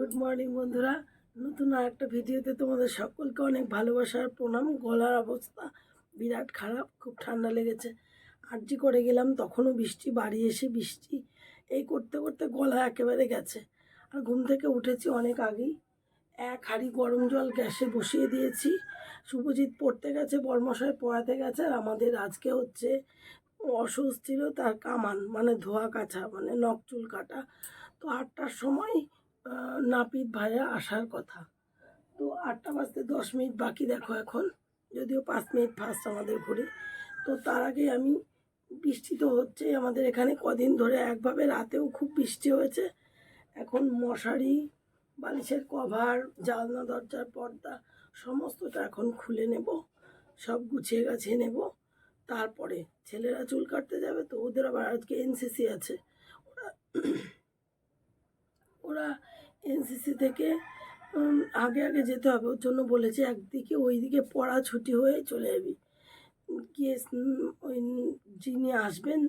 Good morning বন্ধুরা। নতুন আর একটা ভিডিওতে তোমাদের সকলকে অনেক ভালোবাসার প্রণাম। গলার অবস্থা বিরাট খারাপ, খুব ঠান্ডা লেগেছে। আরজি করে গেলাম, তখনও বৃষ্টি, বাড়ি এসে বৃষ্টি। এই করতে করতে গলা একেবারে গেছে। আর ঘুম থেকে উঠেছি অনেক আগেই। এক হাঁড়ি গরম জল গ্যাসে বসিয়ে দিয়েছি। শুভজিৎ পড়তে গেছে বর্মশায় পড়াতে গেছে। আর আমাদের আজকে হচ্ছে অসুস্থ ছিল, তার কামান মানে ধোয়া কাছা মানে নখ চুল কাটা। তো আটটার সময় নাপিত ভাইয়া আসার কথা। তো আটটা বাজতে দশ মিনিট বাকি দেখো এখন। যদিও পাঁচ মিনিট ফার্স্ট আমাদের ঘুরে তো তার আগে আমি বৃষ্টি তো হচ্ছেই আমাদের এখানে কদিন ধরে একভাবে রাতেও খুব বৃষ্টি হয়েছে। এখন মশারি, বালিশের কভার, জানলা, দরজার পর্দা সমস্তটা এখন খুলে নেব। সব গুছিয়ে গাছিয়ে নেব। তারপরে ছেলেরা চুল কাটতে যাবে তো ওদের আবার আজকে এনসিসি আছে। ওরা ওরা এনসিসি থেকে আগে আগে যেতে হবে। ওর জন্য বলেছে, একদিকে ওইদিকে পড়া ছুটি হয়ে চলে যাবি। গিয়ে ওই যিনি আসবেন,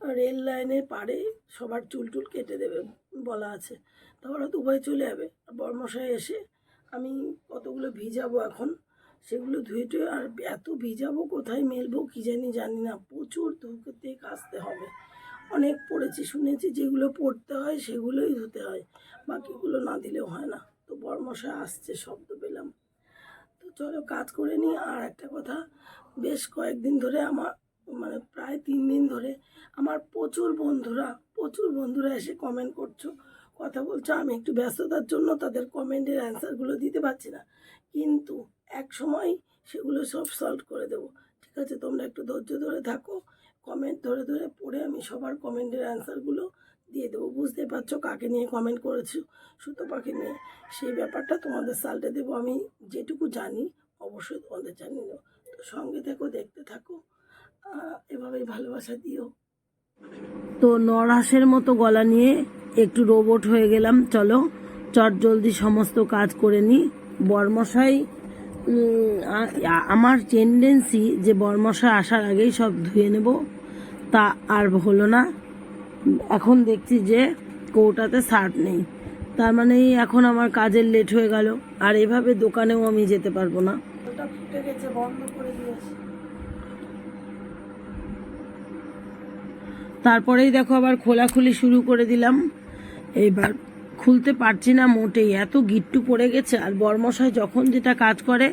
রেল লাইনে পাড়ে সবার চুল টুল কেটে দেবে বলা আছে। তারপর হয়তো উভয় চলে যাবে। আর বর্মশাই এসে, আমি কতগুলো ভিজাবো এখন? সেগুলো ধুয়ে টুয়ে, আর এত ভিজাবো কোথায় মেলবো? কি জানি জানি না। প্রচুর ধুতে কাচতে হবে। অনেক পড়েছি, শুনেছি যেগুলো পড়তে হয় সেগুলোই ধুতে হয়। বাকিগুলো না দিলেও হয় না। তো বর্মশা আসছে, শব্দ পেলাম। তো চলো কাজ করে নিই। আর একটা কথা, বেশ কয়েকদিন ধরে আমার মানে প্রায় তিন দিন ধরে আমার প্রচুর বন্ধুরা প্রচুর বন্ধুরা এসে কমেন্ট করছ, কথা বলছো। আমি একটু ব্যস্ততার জন্য তাদের কমেন্টের অ্যান্সারগুলো দিতে পারছি না। কিন্তু এক সময় সেগুলো সব সলভ করে দেবো। ঠিক আছে, তোমরা একটু ধৈর্য ধরে থাকো। কমেন্ট ধরে ধরে পড়ে আমি সবার কমেন্টের অ্যান্সারগুলো দিয়ে দেবো। বুঝতে পারছ কাকে নিয়ে কমেন্ট করেছ? সুতো পাখি নিয়ে। সেই ব্যাপারটা তোমাদের সালটে দেবো। আমি যেটুকু জানি, অবশ্যই তোমাদের জানিয়ে দেবো। তো সঙ্গে থেকো, দেখতে থাকো। এভাবেই ভালোবাসা দিও। তো নরহাসের মতো গলা নিয়ে একটু রোবট হয়ে গেলাম। চলো, চট জলদি সমস্ত কাজ করে নিই বর্মশাই আমার টেন্ডেন্সি যে বর্মশাই আসার আগেই সব ধুয়ে নেব। তা আর হলো না। এখন দেখছি যে কৌটাতে সার্ট নেই। তার মানে এখন আমার কাজের লেট হয়ে গেল। আর এভাবে দোকানেও আমি যেতে পারব না। তারপরেই দেখো আবার খোলাখুলি শুরু করে দিলাম। এইবার খুলতে পারছি না মোটেই। এত গিট্টু পড়ে গেছে আর বর্মশাই যখন যেটা কাজ করে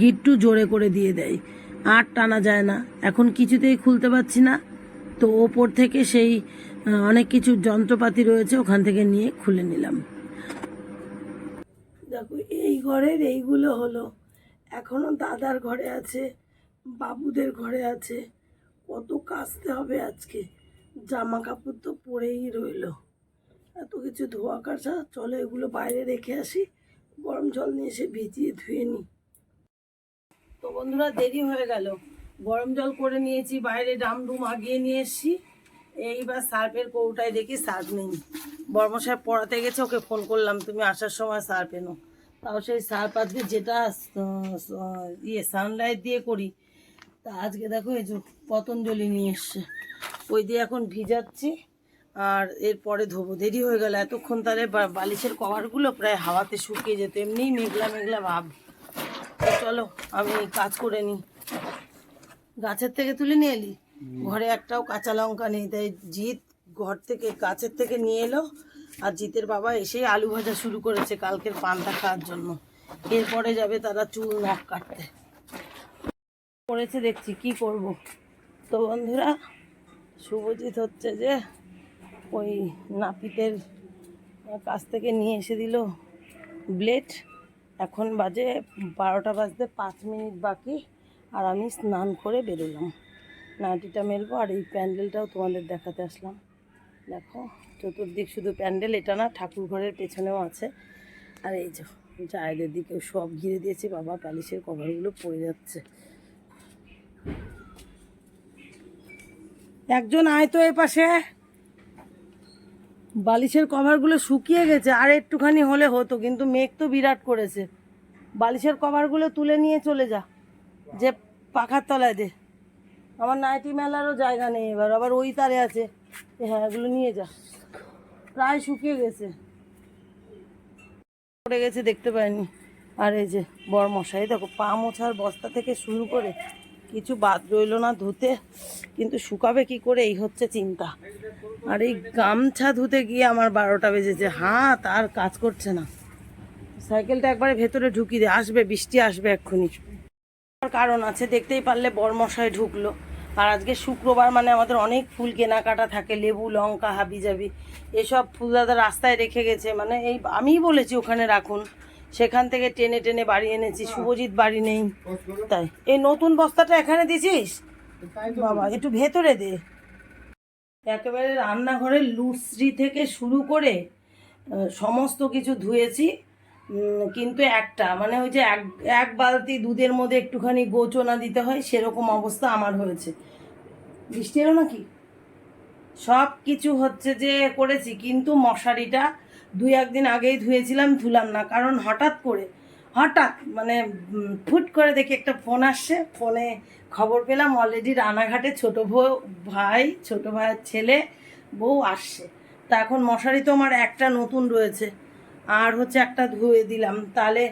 গিট্টু জোরে করে দিয়ে দেয়। আর টানা যায় না। এখন কিছুতেই খুলতে পারছি না। তো ওপর থেকে সেই অনেক কিছু যন্ত্রপাতি রয়েছে, ওখান থেকে নিয়ে খুলে নিলাম। দেখো, এই ঘরের এইগুলো হলো। এখনও দাদার ঘরে আছে, বাবুদের ঘরে আছে। কত কাচতে হবে আজকে। জামা কাপড় তো পরেই রইল। এত কিছু ধোয়া কাচা, চলো এগুলো বাইরে রেখে আসি। গরম জল নিয়ে এসে ভিজিয়ে ধুয়ে নিই। তো বন্ধুরা, দেরি হয়ে গেল। গরম জল করে নিয়েছি, বাইরে ডাম আগিয়ে নিয়ে এসছি। এইবার সার্ফের কৌটায় দেখি সার্ফ নেই। বর্মশায় পড়াতে গেছে, ওকে ফোন করলাম, তুমি আসার সময় সার্ফ এনো। তাও সেই সার্ফ আজকে যেটা ইয়ে সানলাইট দিয়ে করি, তা আজকে দেখো এই যে পতঞ্জলি নিয়ে এসছে। ওই দিয়ে এখন ভিজাচ্ছি, আর এরপরে ধোবো। দেরি হয়ে গেল, এতক্ষণ তাহলে বালিশের কভারগুলো প্রায় হাওয়াতে শুকিয়ে যেত, এমনিই মেঘলা মেঘলা ভাব। চলো আমি কাজ করে নিই। গাছের থেকে তুলে নিয়ে এলি? ঘরে একটাও কাঁচা লঙ্কা নেই তাই জিৎ ঘর থেকে গাছের থেকে নিয়ে এলো। আর জিতের বাবা এসেই আলু ভাজা শুরু করেছে কালকের পান্তা খাওয়ার জন্য। এরপরে যাবে তারা চুল নখ কাটতে। করেছে দেখছি কি করব? তো বন্ধুরা শুভজিৎ হচ্ছে যে ওই নাপিতের কাছ থেকে নিয়ে এসে দিল ব্লেড। এখন বাজে বারোটা বাজতে পাঁচ মিনিট বাকি, আর আমি স্নান করে বেরোলাম। নাটিটা মেলবো, আর এই প্যান্ডেলটাও তোমাদের দেখাতে আসলাম। দেখো, চতুর্দিক শুধু প্যান্ডেল, এটা না ঠাকুর ঘরের পেছনেও আছে। আর এই যে জায়দের দিকে সব ঘিরে দিয়েছি, বাবা প্যালিশের কভারগুলো পড়ে যাচ্ছে। একজন আয় তো এ পাশে বালিশের কভারগুলো শুকিয়ে গেছে, আর একটুখানি হলে হতো, কিন্তু মেঘ তো বিরাট করেছে। বালিশের কভারগুলো তুলে নিয়ে চলে যা, যে পাখার তলায় দে। আমার নাইটি মেলারও জায়গা নেই এবার, আবার ওই তারে আছে। হ্যাঁ এগুলো নিয়ে যা। প্রায় শুকিয়ে গেছে। পড়ে গেছে, দেখতে পাইনি। আর এই যে বর মশাই দেখো, পা মোছার বস্তা থেকে শুরু করে কিছু বাদ রইল না ধুতে, কিন্তু শুকাবে কি করে, এই হচ্ছে চিন্তা। আর এই গামছা ধুতে গিয়ে আমার বারোটা বেজেছে। হাত আর কাজ করছে না। সাইকেলটা একবারে ভেতরে ঢুকিয়ে দে, আসবে, বৃষ্টি আসবে এক্ষুনি। কারণ আছে, দেখতেই পারলে বরমশাই ঢুকলো। আর আজকে শুক্রবার মানে আমাদের অনেক ফুল কেনাকাটা থাকে, লেবু, লঙ্কা হাবি জাবি এসব ফুল দাদা রাস্তায় রেখে গেছে। মানে এই, আমিই বলেছি ওখানে রাখুন। সেখান থেকে টেনে টেনে বাড়ি এনেছি, শুভজিৎ বাড়ি নেই। তাই। এই নতুন বস্তাটা এখানে দিছিস? বাবা, একটু ভেতরে দে। একেবারে রান্নাঘরের লুসরি থেকে শুরু করে সমস্ত কিছু ধুয়েছি কিন্তু একটা মানে ওই যে এক এক বালতি দুধের মধ্যে একটুখানি গোচনা দিতে হয়, সেরকম অবস্থা আমার হয়েছে। বৃষ্টি এলো নাকি? সব কিছু হচ্ছে যে করেছি, কিন্তু মশারিটা দুই একদিন আগেই ধুয়েছিলাম, ধুলাম না। কারণ হঠাৎ করে, হঠাৎ মানে ফুট করে দেখি একটা ফোন আসছে। ফোনে খবর পেলাম অলরেডি রানাঘাটে ছোট বউ ভাই, ছোট ভাইয়ের ছেলে, বউ আসছে। তা এখন মশারি তো আমার একটা নতুন রয়েছে, আর হচ্ছে একটা ধুয়ে দিলাম। তাহলে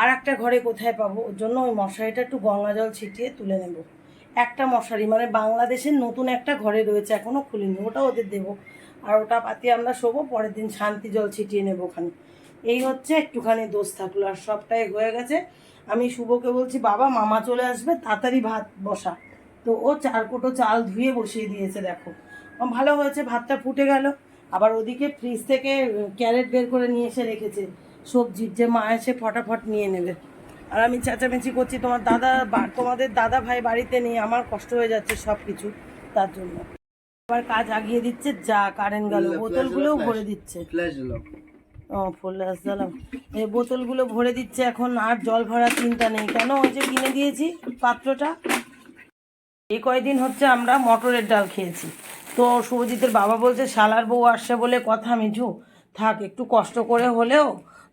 আর একটা ঘরে কোথায় পাবো? ওর জন্য ওই মশারিটা একটু গঙ্গা জল ছিটিয়ে তুলে নেব। একটা মশারি মানে বাংলাদেশের নতুন একটা ঘরে রয়েছে এখনও খুলিনি ওটা ওদের দেবো। আর ওটা পাতি আমরা শোবো, পরের দিন শান্তি জল ছিটিয়ে নেব ওখানে। এই হচ্ছে একটুখানি দোষ থাকল আর সবটাই হয়ে গেছে। আমি শুভকে বলছি, বাবা, মামা চলে আসবে, তাড়াতাড়ি ভাত বসা। তো ও চার কোটো চাল ধুয়ে বসিয়ে দিয়েছে, দেখো। ভালো হয়েছে, ভাতটা ফুটে গেল। আবার ওদিকে ফ্রিজ থেকে ক্যারেট বের করে নিয়ে এসে রেখেছে সবজির, যে মা এসে ফটাফট নিয়ে নেবে। আর আমি চেঁচামেচি করছি, তোমার দাদা তোমাদের দাদা ভাই বাড়িতে নেই, আমার কষ্ট হয়ে যাচ্ছে সব কিছু তার জন্য। আবার কাজ আগিয়ে দিচ্ছে যা কারেন্ট গেল বোতলগুলোও ভরে দিচ্ছে। ফ্ল্যাশ ও ফুল আসসালাম এই বোতলগুলো ভরে দিচ্ছে এখন আর জল ভরার চিন্তা নেই। কেন ওই যে কিনে দিয়েছি পাত্রটা। এই কয়দিন হচ্ছে আমরা মটরের ডাল খেয়েছি। তো শুভজিতের বাবা বলছে শালার বউ আসছে বলে কথা মিঠু। থাক একটু কষ্ট করে হলেও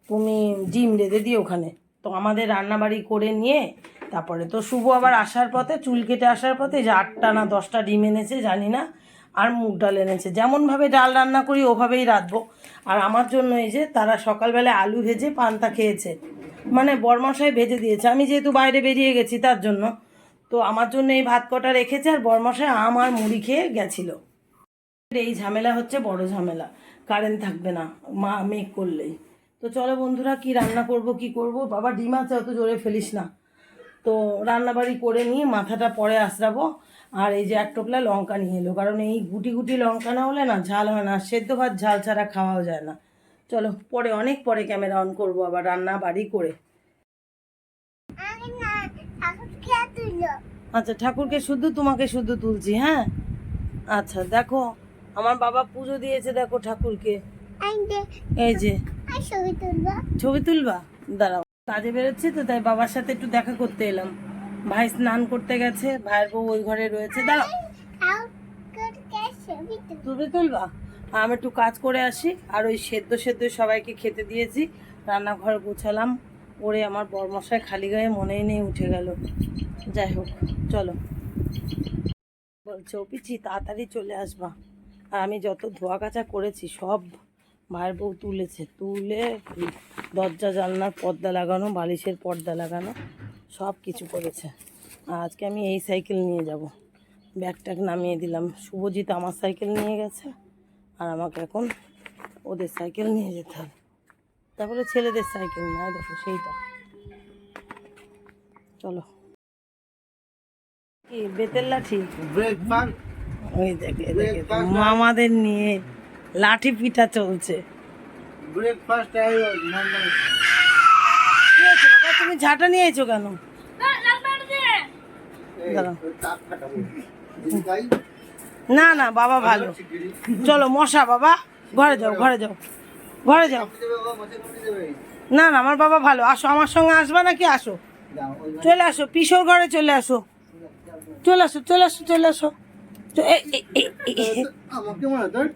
তুমি ডিম রেঁধে দিও ওখানে। তো আমাদের রান্নাবাড়ি করে নিয়ে তারপরে তো শুভ আবার আসার পথে চুল কেটে আসার পথে যে আটটা না দশটা ডিম এনেছে জানি না। আর মুগ ডাল এনেছে। যেমনভাবে ডাল রান্না করি, ওভাবেই রাঁধবো। আর আমার জন্য এই যে, তারা সকালবেলা আলু ভেজে পান্তা খেয়েছে। মানে বরমশাই ভেজে দিয়েছে। আমি যেহেতু বাইরে বেরিয়ে গেছি তার জন্য, তো আমার জন্য এই ভাত কটা রেখেছে আর বরমশাই আম আর মুড়ি খেয়ে গেছিল। এই ঝামেলা হচ্ছে, বড় ঝামেলা। কারেন্ট থাকবে না, মা মেঘ করলেই। তো চলো বন্ধুরা, কি রান্না করব, কি করব? বাবা, ডিম অত জোরে ফেলিস না। তো রান্নাবাড়ি করে নিয়ে মাথাটা পরে আশ্রাবো আর এই যে এক টোপলা লঙ্কা নিয়ে এলো, কারণ এই গুটি গুটি লঙ্কা না হলে না ঝাল হয় না সেদ্ধ ভাত ঝাল ছাড়া খাওয়াও যায় না। চলো, পরে, অনেক পরে ক্যামেরা অন করব, আবার রান্না বাড়ি করে। আচ্ছা ঠাকুরকে শুধু তোমাকে শুধু তুলছি হ্যাঁ? আচ্ছা দেখো, আমার বাবা পুজো দিয়েছে, দেখো, ঠাকুরকে। এই যে। ছবি তুলবা? দাঁড়াও, কাজে বেরোচ্ছি তো, তাই বাবার সাথে একটু দেখা করতে এলাম। ভাই স্নান করতে গেছে, ভাইয়ের বউ ওই ঘরে রয়েছে। দাঁড়াও। তুলবে তুলবা? আমি একটু কাজ করে আসি, আর ওই সেদ্ধ সেদ্ধ সবাইকে খেতে দিয়েছি। রান্নাঘর গোছালাম। ওরে আমার বরমশাই খালি গায়ে মনেই নেই, উঠে গেল। যাই হোক, চলো। বলছে ও পিচি তাড়াতাড়ি চলে আসবা। আর আমি যত ধোয়া কাচা করেছি, সব ভাইয়ের বউ তুলেছে। তুলে দরজা, জানলার পর্দা লাগানো, বালিশের পর্দা লাগানো। সব কিছু করেছে। আর আজকে আমি এই সাইকেল নিয়ে যাব। ব্যাগ ট্যাগ নামিয়ে দিলাম। শুভজিৎ আমার সাইকেল নিয়ে গেছে আর আমাকে এখন ওদের সাইকেল নিয়ে যেতে হবে। তারপরে ছেলেদের সাইকেল না দেখো সেইটা। চলো। কি বেতের লাঠি? ওই দেখে দেখে মামাদের নিয়ে লাঠি পিঠা চলছে। ব্রেকফাস্ট ঝাঁটা নিয়ে এসো কেন? না না বাবা ভালো। চলো মশা বাবা ঘরে যাও ঘরে যাও ঘরে যাও। না না আমার বাবা ভালো। আসো আমার সঙ্গে আসবা নাকি? আসো। চলে আসো পিসোর ঘরে চলে আসো। চলে আসো চলে আসো চলে আসো।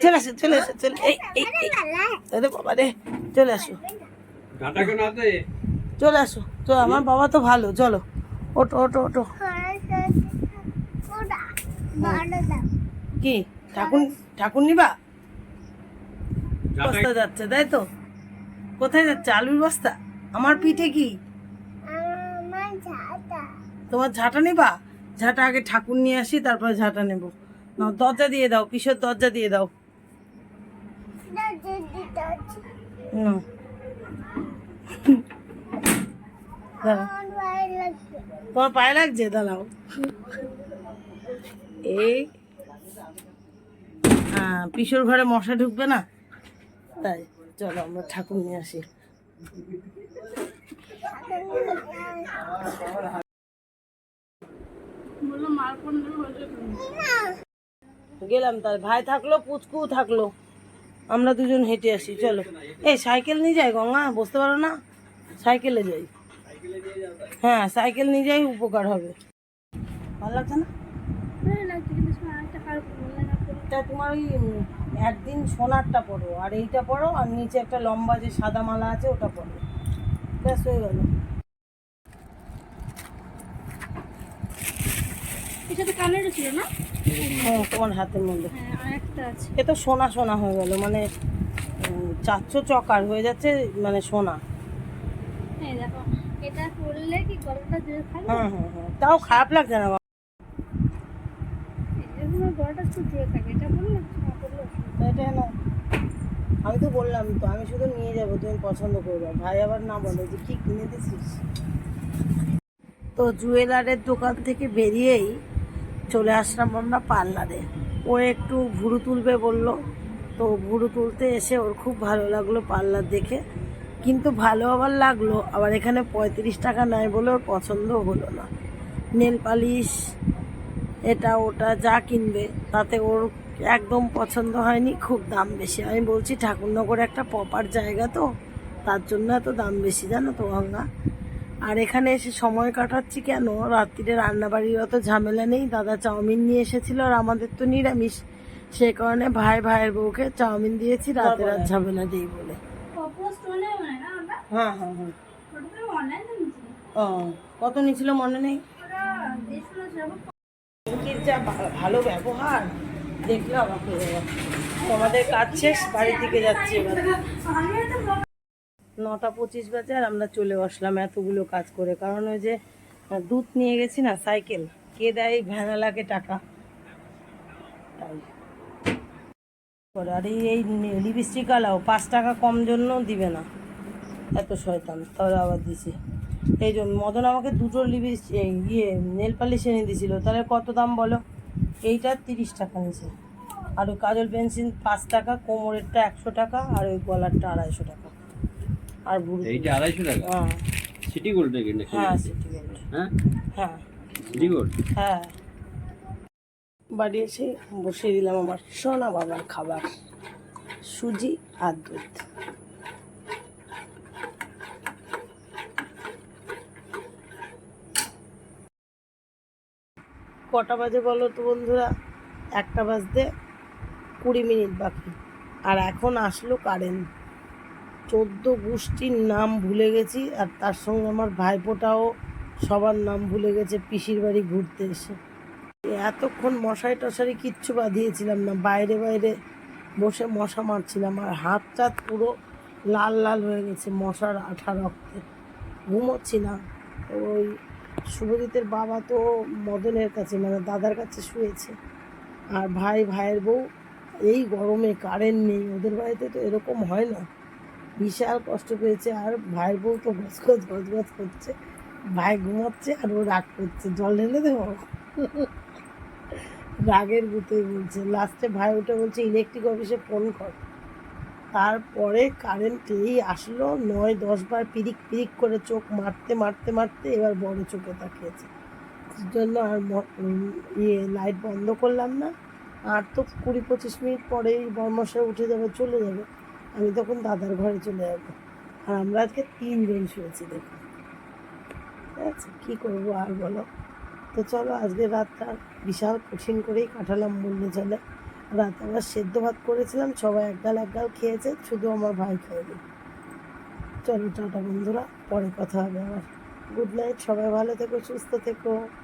চলে আসো চলে আসো চলে এই এই এই। বাবা রে। চলে আসো। চলে আসো তো আমার বাবা তো ভালো চলো। ওটো ওটো ওটো কি ঠাকুর ঠাকুর নিবা? বস্তা যাচ্ছে তাই তো? কোথায় যাচ্ছে? আলুর বস্তা? আমার পিঠে কি? তোমার ঝাঁটা নেবা? ঝাঁটা আগে ঠাকুর নিয়ে আসি তারপরে ঝাঁটা নেব। নাও দরজা দিয়ে দাও কিসের দরজা দিয়ে দাও? নাও। দাঁড়াও। তোমার পায়ে লাগছে? দাঁড়াও। এই হ্যাঁ পিসোর ঘরে মশা ঢুকবে না? তাই, চলো আমরা ঠাকুর নিয়ে আসি। গেলাম তার, ভাই থাকল পুচকু থাকল। আমরা দুজন হেঁটে আসি, চলো। এই, সাইকেল নিয়ে যাই গঙ্গা বসতে পারো না? সাইকেলে যাই। হ্যাঁ সাইকেল নিয়ে যাই উপকার হবে। ভালো লাগছে না? তা তোমার ওই একদিন সোনারটা পরো আর এইটা পরো আর নিচে একটা লম্বা যে সাদা মালা আছে ওটা পরো। ব্যাস হয়ে গেল। ছিল না? হ্যাঁ তোমার হাতের মধ্যে। হ্যাঁ আর একটা আছে। এ তো সোনা সোনা হয়ে গেল মানে চারশো চকার হয়ে যাচ্ছে মানে সোনা। হ্যাঁ এটা কি গলাটা হ্যাঁ হ্যাঁ হ্যাঁ। তাও খারাপ লাগছে না এগুলো গলাটা একটু জোরে থাকে এটা না এটা না আমি তো বললাম তো আমি শুধু নিয়ে যাব তুমি পছন্দ করবে। ভাই আবার না বলে যে কি কিনে দিছিস? তো জুয়েলারের দোকান থেকে বেরিয়েই চলে আসলাম আমরা পার্লারে। ও একটু ভুরু তুলবে বলল তো ভুরু তুলতে এসে ওর খুব ভালো লাগল পার্লার দেখে। কিন্তু ভালো আবার লাগল আবার এখানে পঁয়ত্রিশ টাকা নেয় বলে ওর পছন্দ হলো না। নেল পালিশ এটা ওটা যা কিনবে তাতে ওর একদম পছন্দ হয়নি খুব দাম বেশি। আমি বলছি ঠাকুরনগরে একটা প্রপার জায়গা তো তার জন্য এত দাম বেশি জানো তো গঙ্গা। আর এখানে এসে সময় কাটাচ্ছি কেন? রাত্রিরে রান্নাবাড়ির অত ঝামেলা নেই দাদা চাউমিন নিয়ে এসেছিল আর আমাদের তো নিরামিষ। সে কারণে ভাই ভাইয়ের বউকে চাউমিন দিয়েছি রাতে রাত ঝামেলা দিই বলে। হয় হ্যাঁ হ্যাঁ। ও, কত নিয়েছিল মনে নেই? যা ভালো ব্যবহার। দেখলে অবাক হয়ে যাবে। তোমাদের কাজ শেষ বাড়ি থেকে যাচ্ছি এবার। নটা পঁচিশ বাজে আর আমরা চলে আসলাম এতগুলো কাজ করে। কারণ ওই যে, দুধ নিয়ে গেছি না, সাইকেল। কে দেয় ভ্যানালাকে টাকা? তাই। আর এই লিপস্টিক আলাও পাঁচ টাকা কম জন্য দিবে না। এত শয়তান তাহলে আবার দিছি। এই জন্য মদন আমাকে দুটো লিপস্টিক ইয়ে নেল পালিশ এনে দিয়েছিল তাহলে কত দাম বলো? এইটা তিরিশ টাকা নিয়েছে আর ওই কাজল পেন্সিল পাঁচ টাকা কোমরেরটা একশো টাকা আর ওই গলারটা আড়াইশো টাকা। আর এইটা আড়াইশো টাকা? হ্যাঁ। সিটি গোল্ড হ্যাঁ সিটি গোল্ড। হ্যাঁ? হ্যাঁ। City Gold? হ্যাঁ। বাড়ি এসে বসিয়ে দিলাম আমার সোনা বাবার খাবার সুজি আর দুধ। কটা বাজে বলো তো বন্ধুরা? একটা বাজতে কুড়ি মিনিট বাকি। আর এখন আসলো কারেন্ট। চোদ্দ গোষ্ঠীর নাম ভুলে গেছি, আর তার সঙ্গে আমার ভাইপোটাও সবার নাম ভুলে গেছে, পিসির বাড়ি ঘুরতে এসে। এতক্ষণ মশারি টশারি কিচ্ছু বাঁধিয়েছিলাম না, বাইরে বাইরে বসে মশা মারছিলাম, আর হাত টাত পুরো লাল লাল হয়ে গেছে মশার আঠা রক্তে। ঘুমোচ্ছি না। ওই শুভজিতের বাবা তো মদনের কাছে মানে দাদার কাছে শুয়েছে। আর ভাই, ভাইয়ের বউ, এই গরমে কারেন্ট নেই, ওদের বাড়িতে তো এরকম হয় না। বিশাল কষ্ট পেয়েছে, আর ভাইয়ের বউ তো গজগজ গজগজ করছে। ভাই ঘুমাচ্ছে আর ও রাগ করছে। জল ঢেলে দেবো? রাগের গুতে বলছে। লাস্টে ভাই উঠে বলছে ইলেকট্রিক অফিসে ফোন কর। তারপরে কারেন্ট এই আসলো। নয়, দশ বার পিরিক পিরিক করে চোখ মারতে মারতে মারতে এবার বড় চোখে তাকিয়েছে। জন্য আর ইয়ে লাইট বন্ধ করলাম না। আর তো কুড়ি পঁচিশ মিনিট পরেই বর্মশাই উঠে যাবে চলে যাবে। আমি তখন দাদার ঘরে চলে যাব। আর আমরা আজকে তিনজন শুয়েছি, দেখুন। ঠিক আছে, কী করব আর বলো? তো চলো, আজকে রাতটা বিশাল কঠিন করেই কাটালাম বললে চলে। রাতে আমরা সেদ্ধ ভাত করেছিলাম, সবাই একগাল একগাল খেয়েছে, শুধু আমার ভাই খায়নি। চলো, টাটা বন্ধুরা, পরে কথা হবে আবার। গুড নাইট সবাই ভালো থেকো, সুস্থ থেকো।